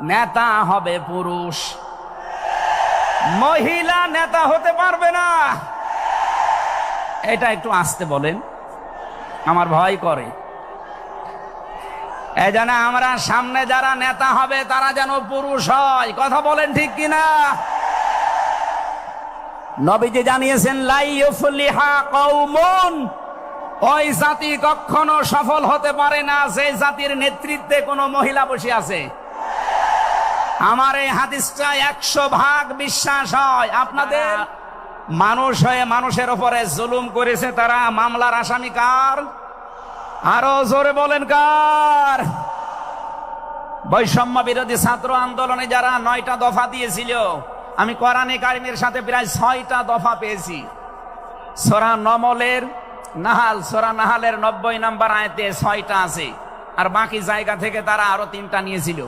নেতা হবে পুরুষ। মহিলা নেতা হতে পারবে না। এটা একটু আসতে বলেন। আমার ভয় করে। এই জন্য আমরা সামনে যারা নেতা হবে, তারা যেন পুরুষ হয়। কথা বলেন ঠিক কিনা? নবীজি জানিয়েছেন লাইফলিহা কৌমন ওই জাতি কখনো সফল হতে পারে না। সেই জাতির নেতৃত্বে কোনো মহিলা বসে আছে। আমার এই হাদিসটা একশো ভাগ বিশ্বাস হয়। আপনাদের মানুষ হয়ে মানুষের উপরে জুলুম করেছে তারা, মামলার আসামি কার? আরও জোরে বলেন কার? বৈষম্য বিরোধী ছাত্র আন্দোলনে যারা নয়টা দফা দিয়েছিল, আমি কোরআনে কারিমের সাথে প্রায় ছয়টা দফা পেয়েছি। সোরা নমলের নাহাল, সোরা নাহালের নব্বই নম্বর আয়তে ছয়টা আছে, আর বাকি জায়গা থেকে তারা আরও তিনটা নিয়েছিল।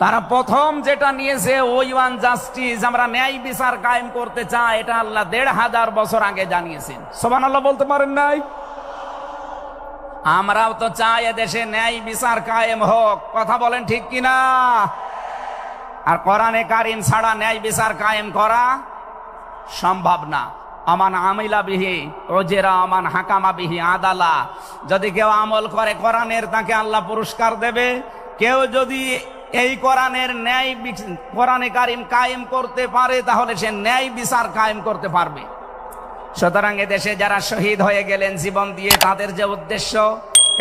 তারা প্রথম যেটা নিয়েছে, ওই ওয়ান জাস্টিস আমরা ন্যায় বিচার কায়েম করতে চাই, এটা আল্লাহ দেড় হাজার বছর আগে জানিয়েছেন। সোমান আল্লাহ বলতে পারেন নাই? আমরাও তো চাই দেশে ন্যায় বিচার কায়েম হোক। কথা বলেন ঠিক কিনা? আর কোরআনে কারিম ছাড়া ন্যায় বিচার কায়েম করা সম্ভব না। আমান আমিলা বিহি ওজেরা আমান হাকামা বিহি আদালা। যদি কেউ আমল করে কোরআনের, তাকে আল্লাহ পুরস্কার দেবে। কেউ যদি এই কোরআনের ন্যায় কোরআনে কারিম কায়েম করতে পারে, তাহলে সে ন্যায় বিচার কায়েম করতে পারবে। সুতরাং দেশে যারা শহীদ হয়ে গেলেন জীবন দিয়ে, তাদের যে উদ্দেশ্য,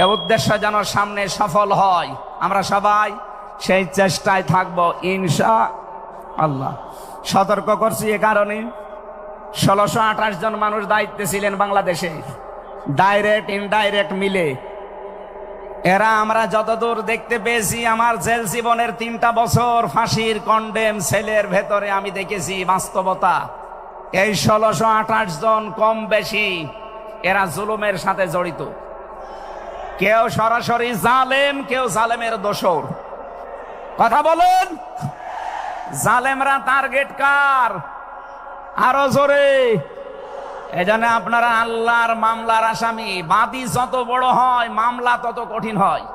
এ উদ্দেশ্য যেন সামনে সফল হয়। আমরা সবাই সেই চেষ্টায় থাকব, ইনশা আল্লাহ। সতর্ক করছি এ কারণে। ষোলোশো আঠাশ জন মানুষ দায়িত্বে ছিলেন বাংলাদেশে। ডাইরেক্ট, ইনডাইরেক্ট মিলে এরা আমরা যতদূর দেখতে পেয়েছি, আমার জেল জীবনের তিনটা বছর ফাঁসির কন্ডেম সেলের ভেতরে আমি দেখেছি বাস্তবতা। এই ষোলোশো আঠাশ জন কম বেশি এরা জুলুমের সাথে জড়িত। কেউ সরাসরি জালেম, কেউ জালেমের দোসর কথা বলুন। জালেমরা টার্গেট কার? আরও জোরে। এজন্য আপনারা আল্লাহর মামলার আসামি। বাদী যত বড় হয়, মামলা তত কঠিন হয়।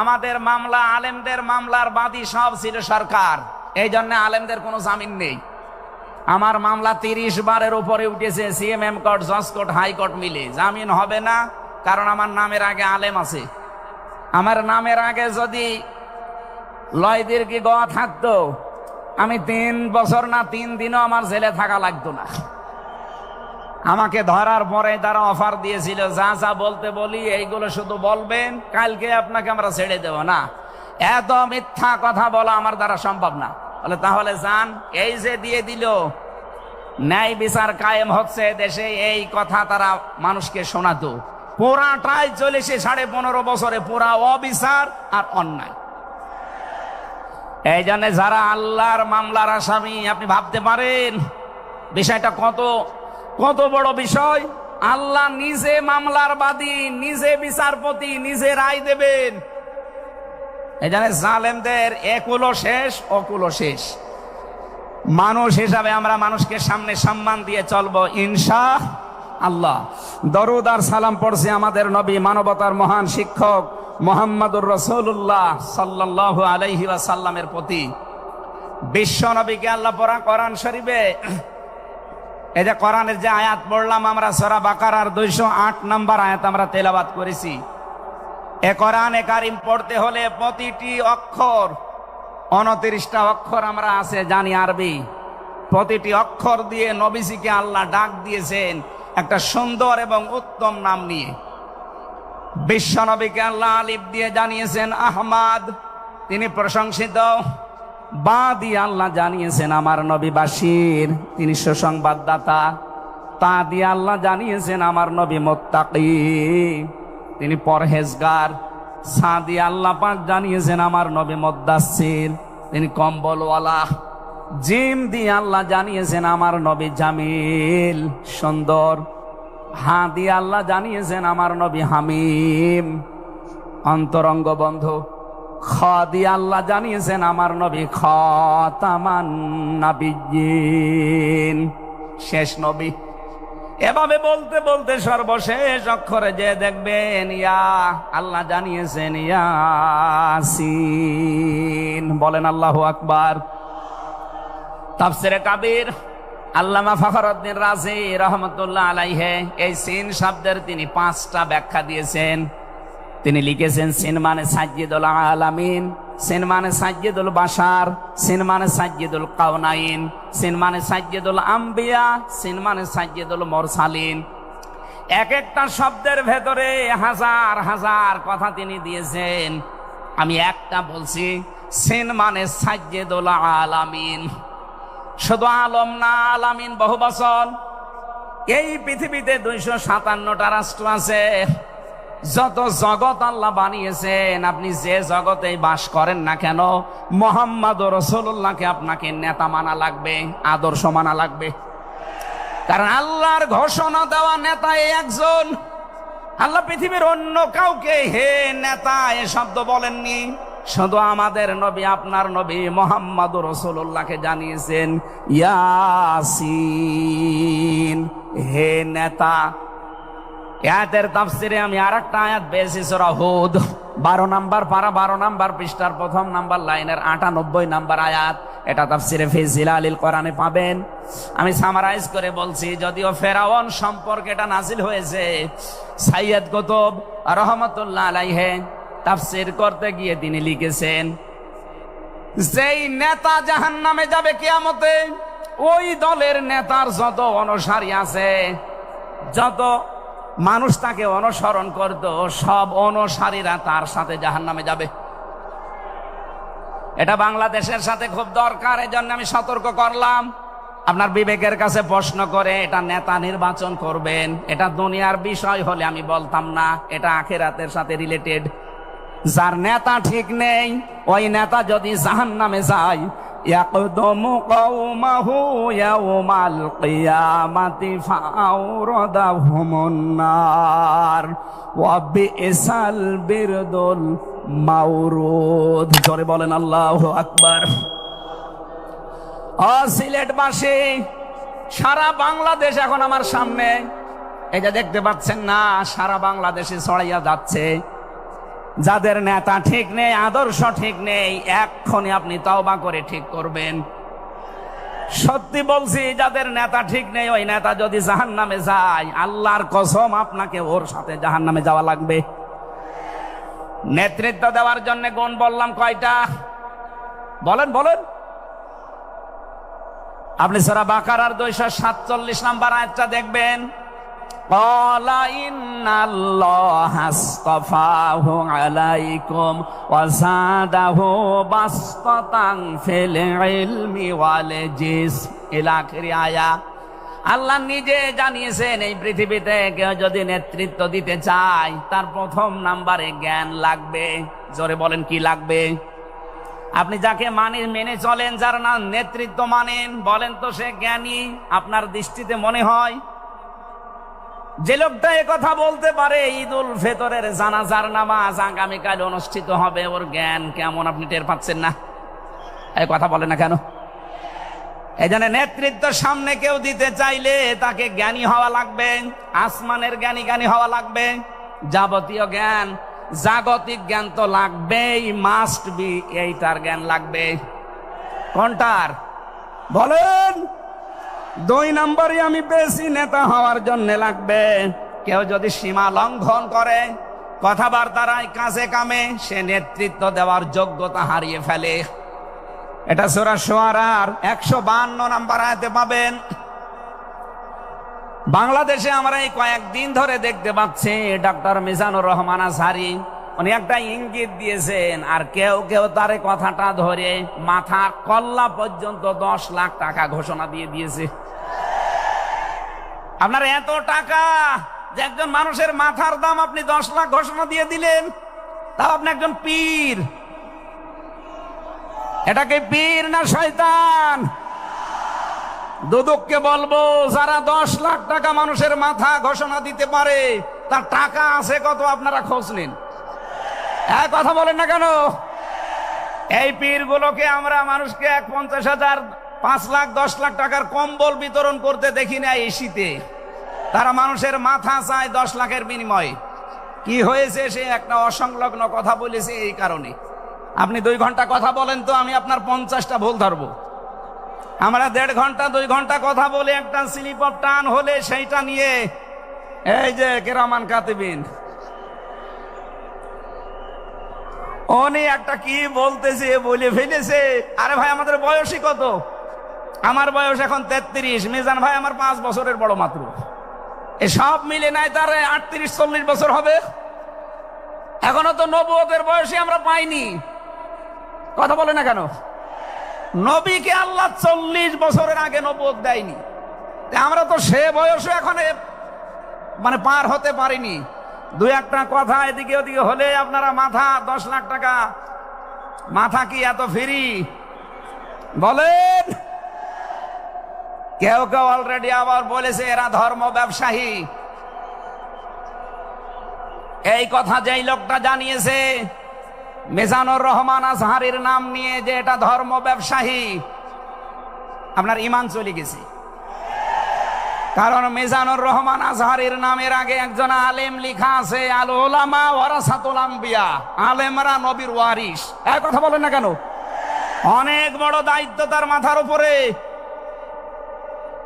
আমাদের মামলা, আলেমদের মামলার বাদী সব ছিল সরকার। এই জন্য আলেমদের কোনো জামিন নেই। আমার মামলা তিরিশ বারের উপরে উঠেছে, সিএমএম কোর্ট, জজ কোর্ট হাইকোর্ট মিলে। জামিন হবে না, কারণ আমার নামের আগে আলেম আছে। আমার নামের আগে যদি লয়দের কি গোয়া থাকতো, আমি তিন বছর না তিন দিনও আমার জেলে থাকা লাগতো না। আমাকে ধরার পরে তারা অফার দিয়েছিল, যা যা বলতে বলি, এইগুলো শুধু বলবেন, কালকে আপনাকে আমরা ছেড়ে দেব না। এত মিথ্যা কথা বলা আমার দ্বারা সম্ভব না। বলে, তাহলে যান, এই যে দিয়ে দিল, ন্যায় বিচার কায়েম হচ্ছে দেশে, এই কথা তারা মানুষকে শোনাতো। পুরাটাই চলেছে সাড়ে পনেরো বছরে পুরা অবিচার আর অন্যায়। এই জন্য যারা আল্লাহর মামলার আসামি, আপনি ভাবতে পারেন, বিষয়টা কত কত বড় বিষয়? আল্লাহ নিজে মামলার বাদী, নিজে বিচারপতি, নিজে রায় দেবেন। জন্য জালেমদের একুলো শেষ অকুলো শেষ। মানুষ হিসাবে আমরা মানুষকে সামনে সম্মান দিয়ে চলবো, ইনশা আল্লাহ। দরুদ আর সালাম পড়ছে আমাদের নবী মানবতার মহান শিক্ষক মোহাম্মদুর রসুল্লাহ সাল্লাহ আলাইহি সাল্লামের প্রতি। বিশ্ব নবীকে আল্লাহ পরা করান শরীফে এই যে কোরআনের যে আয়াত পড়লাম, আমরা সরা বাকার আর দুইশো আট নম্বর আয়াত আমরা তেলাবাত করেছি। এ কোরআনে কারিম পড়তে হলে প্রতিটি অক্ষর উনত্রিশটা অক্ষর আমরা আছে জানি আরবি। প্রতিটি অক্ষর দিয়ে নবীজিকে আল্লাহ ডাক দিয়েছেন একটা সুন্দর এবং উত্তম নাম নিয়ে। বিশ্ব নবীকে আল্লাহ আলিফ দিয়ে জানিয়েছেন, আহমাদ, তিনি প্রশংসিত। বা আল্লাহ জানিয়েছেন আমার নবী বাসির তিনি সুসংবাদদাতা। তা দিয়ে আল্লাহ জানিয়েছেন আমার নবী মোত্তাকি। তিনি পরহেজগার। সা দিয়ে আল্লাহ পাক জানিয়েছেন আমার নবী মদ্দাসির তিনি কম্বলওয়ালা। জিম দিয়ে আল্লাহ জানিয়েছেন আমার নবী জামিল। সুন্দর। হা দিয়ে আল্লাহ জানিয়েছেন আমার নবী হামিম। অন্তরঙ্গ বন্ধু। খ দিয়ে আল্লাহ জানিয়েছেন, আমার নবী খতামান নাবিয়িন শেষ নবী। এভাবে বলতে বলতে সর্বশেষ অক্ষরে যে দেখবেন, ইয়া আল্লাহ জানিয়েছেন, ইয়াসিন। বলেন আল্লাহ আকবার। তাফসিরে কাবির আল্লামা ফখরুদ্দিন রাজি রহমতুল্লাহ আলাইহে, এই সিন শব্দের তিনি পাঁচটা ব্যাখ্যা দিয়েছেন। তিনি লিখেছেন সিন মানে সাজ্জিদুল আলামিন সিন মানে সাজ্জিদুল বাশার সিন মানে সাজ্জিদুল কাউনাইন সিন মানে সাজ্জিদুল আম্বিয়া সিন মানে সাজ্জিদুল মোরসালিন। এক একটা শব্দের ভেতরে হাজার হাজার কথা তিনি দিয়েছেন। আমি একটা বলছি সিন মানে আলামিন। শুধু আলম না, আলামিন বহু বছর। এই পৃথিবীতে দুইশো সাতান্নটা রাষ্ট্র আছে। যত জগৎ আল্লাহ বানিয়েছেন, আপনি যে জগতে বাস করেন না কেন, মোহাম্মদ রসুল্লাহকে আপনাকে নেতা মানা লাগবে, আদর্শ মানা লাগবে। কারণ আল্লাহর ঘোষণা দেওয়া নেতা একজন। আল্লাহ পৃথিবীর অন্য কাউকে হে নেতা এ শব্দ বলেননি। শুধু আমাদের নবী, আপনার নবী মোহাম্মদ রসুল্লাহকে জানিয়েছেন, ইয়াসিন, হে নেতা আয়াতের তাফসিরে আমি আর একটা আয়াত পেয়েছি, সোরা বারো নাম্বার পারা, বারো নাম্বার পৃষ্ঠার প্রথম নাম্বার লাইনের আটানব্বই নাম্বার আয়াত। এটা তাফসিরে ফিজিল আলিল কোরআনে পাবেন। আমি সামারাইজ করে বলছি, যদিও ফেরাওয়ান সম্পর্কে এটা নাজিল হয়েছে, সাইয়দ কুতুব রহমতুল্লাহ আলাইহে তাফসির করতে গিয়ে তিনি লিখেছেন, যেই নেতা জাহান নামে যাবে কিয়ামতে, ওই দলের নেতার যত অনুসারী আছে, যত মানুষ তাকে অনুসরণ করত, সব অনুসারীরা তার সাথে জাহান নামে যাবে। এটা বাংলাদেশের সাথে খুব দরকার এই জন্য আমি সতর্ক করলাম। আপনার বিবেকের কাছে প্রশ্ন করে, এটা নেতা নির্বাচন করবেন, এটা দুনিয়ার বিষয় হলে আমি বলতাম না, এটা আখেরাতের সাথে রিলেটেড যার নেতা ঠিক নেই, ওই নেতা যদি জাহান নামে যায় يقدم قومه يوم القيامة فأوردهم النار وبئس البرد المورود জোরে বলেন আল্লাহ আকবার ও সিলেটবাসী সারা বাংলাদেশ এখন আমার সামনে এই যে দেখতে পাচ্ছেন না সারা বাংলাদেশে ছড়াইয়া যাচ্ছে যাদের নেতা ঠিক নেই, আদর্শ ঠিক নেই এক্ষণে আপনি তওবা করে ঠিক করবেন। সত্যি বলছি, যাদের নেতা ঠিক নেই, ওই নেতা যদি জাহান নামে যায়, আল্লাহর কসম আপনাকে ওর সাথে জাহান নামে যাওয়া লাগবে। নেতৃত্ব দেওয়ার জন্য গুণ বললাম কয়টা? বলেন বলেন। আপনি সারা বাকার আর দুইশো সাতচল্লিশ নাম্বার আয়াতটা দেখবেন। قال إن الله اصطفاه عليكم وزاده بسطة في العلم والجسم إلى آخر آية আল্লাহ নিজে জানিয়েছেন এই পৃথিবীতে কেউ যদি নেতৃত্ব দিতে চায় তার প্রথম নাম্বারে জ্ঞান লাগবে জোরে বলেন কি লাগবে আপনি যাকে মানে মেনে চলেন যার নাম নেতৃত্ব মানেন বলেন তো সে জ্ঞানী আপনার দৃষ্টিতে মনে হয় যে লোকটা কথা বলতে পারে, ঈদুল ফেতরের জানাজার নামাজ আগামীকাল অনুষ্ঠিত হবে। ওর জ্ঞান কেমন আপনি টের পাচ্ছেন না? এই কথা বলে না কেন? এই নেতৃত্ব সামনে কেউ দিতে চাইলে তাকে জ্ঞানী হওয়া লাগবে, আসমানের জ্ঞানী জ্ঞানী হওয়া লাগবে। যাবতীয় জ্ঞান, জাগতিক জ্ঞান তো লাগবেই মাস্ট বি এইটার জ্ঞান লাগবে। কোনটার? বলেন! দুই নম্বরই আমি বেশি নেতা হওয়ার জন্য লাগবে। কেউ যদি সীমা লঙ্ঘন করে কথাবার্তারায় কাছে কামে, সে নেতৃত্ব দেওয়ার যোগ্যতা হারিয়ে ফেলে। এটা সোরা সোয়ারার একশো বান্ন নাম্বার আয়তে পাবেন। বাংলাদেশে আমরা এই কয়েকদিন ধরে দেখতে পাচ্ছি ডক্টর মিজানুর রহমান আজহারি উনি একটা ইঙ্গিত দিয়েছেন, আর কেউ কেউ তার কথাটা ধরে মাথা কল্লা পর্যন্ত দশ লাখ টাকা ঘোষণা দিয়ে দিয়েছে। আপনার এত টাকা যে একজন মানুষের মাথার দাম আপনি দশ লাখ ঘোষণা দিয়ে দিলেন, তাও আপনি একজন পীর। এটাকে পীর না শয়তান? দুদককে বলব, যারা দশ লাখ টাকা মানুষের মাথা ঘোষণা দিতে পারে, তার টাকা আছে কত আপনারা খোঁজ নিন। এক কথা বলেন না কেন? এই পীরগুলোকে আমরা মানুষকে এক পঞ্চাশ হাজার, পাঁচ লাখ, দশ লাখ টাকার কম্বল বিতরণ করতে দেখি না এই শীতে। তারা মানুষের মাথা চায় দশ লাখের বিনিময়ে। কি হয়েছে সে একটা অসংলগ্ন কথা বলেছে এই কারণে। আপনি দুই ঘণ্টা কথা বলেন তো, আমি আপনার পঞ্চাশটা ভুল ধরবো। আমরা দেড় ঘণ্টা, দুই ঘণ্টা কথা বলে একটা স্লিপ অফ টান হলে সেইটা নিয়ে এই যে কেরামান কাতিবিন উনি একটা কি বলতেছে, বলে ফেলেছে। আরে ভাই, আমাদের বয়সই কত? আমার বয়স এখন তেত্রিশ। মিজান ভাই, আমার পাঁচ বছরের বড় মাত্র। এ সব মিলে নাই তার আটত্রিশ, চল্লিশ বছর হবে। এখনও তো নবুয়তের বয়সে আমরা পাইনি। কথা বলে না কেন? নবীকে আল্লাহ চল্লিশ বছরের আগে নবুয়ত দেয়নি। আমরা তো সে বয়সে এখন মানে পার হতে পারিনি। দুই একটা কথা এদিকে ওদিকে হলে আপনারা মাথা দশ লাখ টাকা। মাথা কি এত ফ্রি বলেন। কেউ কেউ অলরেডি আবার বলেছে, এরা ধর্ম ব্যবসায়ী। এই কথা যেই লোকটা জানিয়েছে, মেজানুর রহমান আজহারির নাম নিয়ে যে এটা ধর্ম ব্যবসায়ী। আপনার ইমান চলে গেছে। কারণ মিজানুর রহমান আজহারির নামের আগে একজন আলেম লিখা আছে আল ওলামা ওয়ারাসাতুল আম্বিয়া। আলেমরা নবীর ওয়ারিস এক কথা বলেন না কেন? অনেক বড় দায়িত্ব তার মাথার উপরে।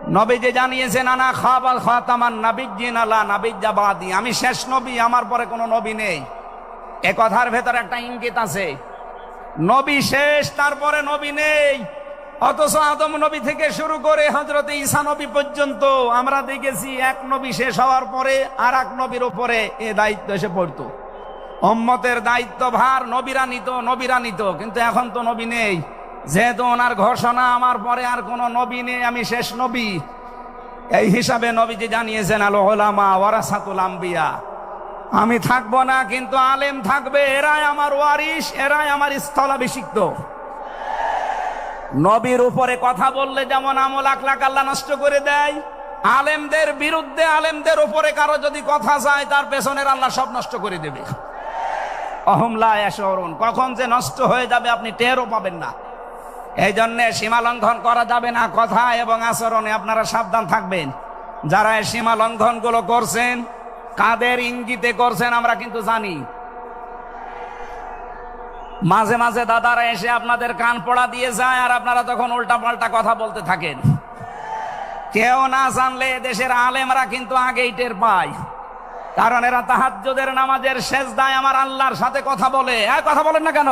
নবী যে জানিয়েছেন, আনা খাবা খাতামান নাবিজ্জিন আলা নাবিজ্জাবাদি আমি শেষ নবী, আমার পরে কোনো নবী নেই। এ কথার ভেতর একটা ইঙ্গিত আছে। নবী শেষ, তারপরে নবী নেই। অথচ আদম নবী থেকে শুরু করে হজরত ঈসা নবী পর্যন্ত আমরা দেখেছি এক নবী শেষ হওয়ার পরে আর এক নবীর উপরে এ দায়িত্ব এসে পড়তো। অম্মতের দায়িত্ব ভার, নবীরা নিত নবীরা নিত, কিন্তু এখন তো নবী নেই। যেহেতু ওনার ঘোষণা, আমার পরে আর কোনো নবী নেই, আমি শেষ নবী। এই হিসাবে নবীজি জানিয়েছেন, আলো ওলামা ওয়ারাসাতুল আম্বিয়া। আমি থাকব না, কিন্তু আলেম থাকবে, এরাই আমার ওয়ারিস এরাই আমার স্থলাভিষিক্ত। নবীর উপরে কথা বললে যেমন আমল আখলাক আল্লাহ নষ্ট করে দেয়, আলেমদের বিরুদ্ধে আলেমদের উপরে কারও যদি কথা যায়, তার পেছনের আল্লাহ সব নষ্ট করে দেবে। অহমলা অরুণ কখন যে নষ্ট হয়ে যাবে আপনি টেরও পাবেন না। এই জন্যে সীমা লঙ্ঘন করা যাবে না কথা এবং আচরণে আপনারা সাবধান থাকবেন। যারা এই সীমা লঙ্ঘনগুলো করছেন, কাদের ইঙ্গিতে করছেন আমরা কিন্তু জানি। মাঝে মাঝে দাদারা এসে আপনাদের কান পড়া দিয়ে যায় আর আপনারা তখন উল্টা পাল্টা কথা বলতে থাকেন। কেউ না জানলে দেশের আলেমরা কিন্তু আগেই টের পায়। কারণ এরা তাহাজ্জুদের নামাজের শেষ দায় আমার আল্লাহর সাথে কথা বলে। হ্যাঁ কথা বলেন না কেন?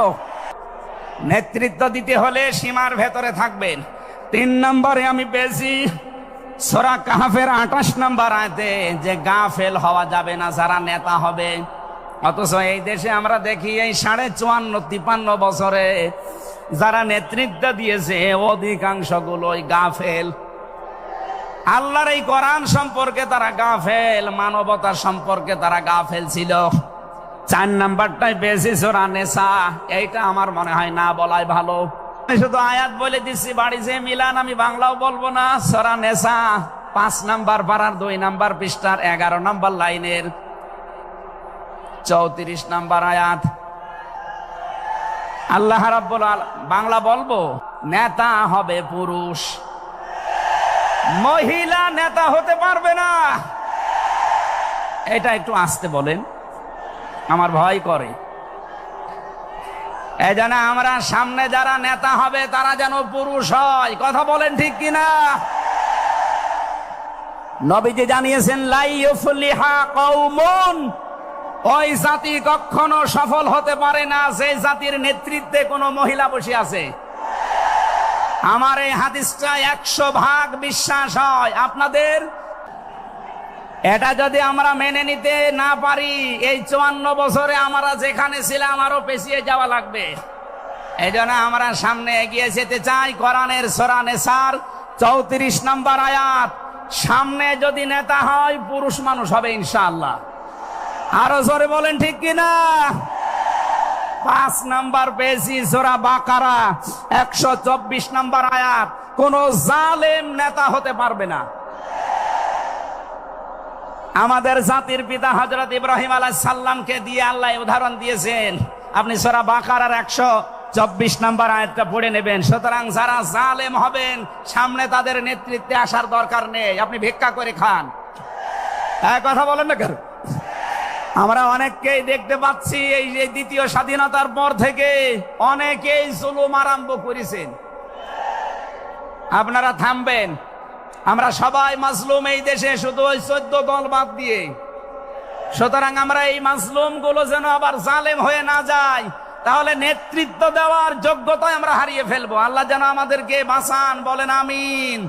নেতৃত্ব দিতে হলে সীমার ভেতরে থাকবেন। তিন নম্বরে আমি পেয়েছি সোরা কাহাফের আঠাশ নম্বর আয়তে যে গা ফেল হওয়া যাবে না, যারা নেতা হবে। অথচ এই দেশে আমরা দেখি এই সাড়ে চুয়ান্ন, তিপান্ন বছরে যারা নেতৃত্ব দিয়েছে অধিকাংশ গুলোই গাফেল। আল্লাহর এই কোরআন সম্পর্কে তারা গাফেল মানবতার সম্পর্কে তারা গাফেল ছিল। চার নাম্বারটাই বেশি সোরা নেশা এইটা আমার মনে হয় না বলাই ভালো। আমি শুধু আয়াত বলে দিচ্ছি, বাড়ি যে মিলান, আমি বাংলাও বলব না। সোরা নেশা পাঁচ নাম্বার পাড়ার দুই নাম্বার পৃষ্ঠার এগারো নাম্বার লাইনের। চৌত্রিশ নাম্বার আয়াত। আল্লাহ রাব্বুল বাংলা বলব, নেতা হবে পুরুষ। মহিলা নেতা হতে পারবে না। এটা একটু আসতে বলেন, আমার ভয় করে। এই জন্য আমরা সামনে যারা নেতা হবে, তারা যেন পুরুষ হয়। কথা বলেন ঠিক কিনা? নবীজি জানিয়েছেন লাইফলিহা কৌমন ওই জাতি কখনো সফল হতে পারে না, যে জাতির নেতৃত্বে কোনো মহিলা বসে আছে। আমার এই হাদিসটা একশো ভাগ বিশ্বাস হয়। আপনাদের? এটা যদি আমরা মেনে নিতে না পারি, এই চুয়ান্ন বছরে আমরা যেখানে ছিলাম আরও পেছিয়ে যাওয়া লাগবে। এই জন্য আমরা সামনে এগিয়ে যেতে চাই কোরআনের সোরানে সার চৌত্রিশ নম্বর আয়াত। সামনে যদি নেতা হয়, পুরুষ মানুষ হবে ইনশাআল্লাহ। আরও জোরে বলেন, ঠিক কিনা? পাঁচ নাম্বার পেয়েছি সোরা বাকারা। একশো চব্বিশ নাম্বার আয়াত। কোন জালেম নেতা হতে পারবে না। আমাদের জাতির পিতা হজরত ইব্রাহিম আলাহ সাল্লামকে দিয়ে আল্লাহ উদাহরণ দিয়েছেন। আপনি সোরা বাকারার একশো চব্বিশ নাম্বার আয়াতটা পড়ে নেবেন। সুতরাং যারা জালেম হবেন, সামনে তাদের নেতৃত্বে আসার দরকার নেই। আপনি ভিক্ষা করে খান। কথা বলেন না কেন? আমরা অনেককেই দেখতে পাচ্ছি এই যে দ্বিতীয় স্বাধীনতার পর থেকে অনেকেই জুলুম আরম্ভ করেছেন। আপনারা থামবেন। আমরা সবাই মাসলুম এই দেশে, শুধু ওই চোদ্দ দল বাদ দিয়ে। সুতরাং আমরা এই মাসলুমগুলো যেন আবার জালেম হয়ে না যায়, তাহলে নেতৃত্ব দেওয়ার যোগ্যতায় আমরা হারিয়ে ফেলব। আল্লাহ যেন আমাদেরকে বাঁচান, বলেন আমিন।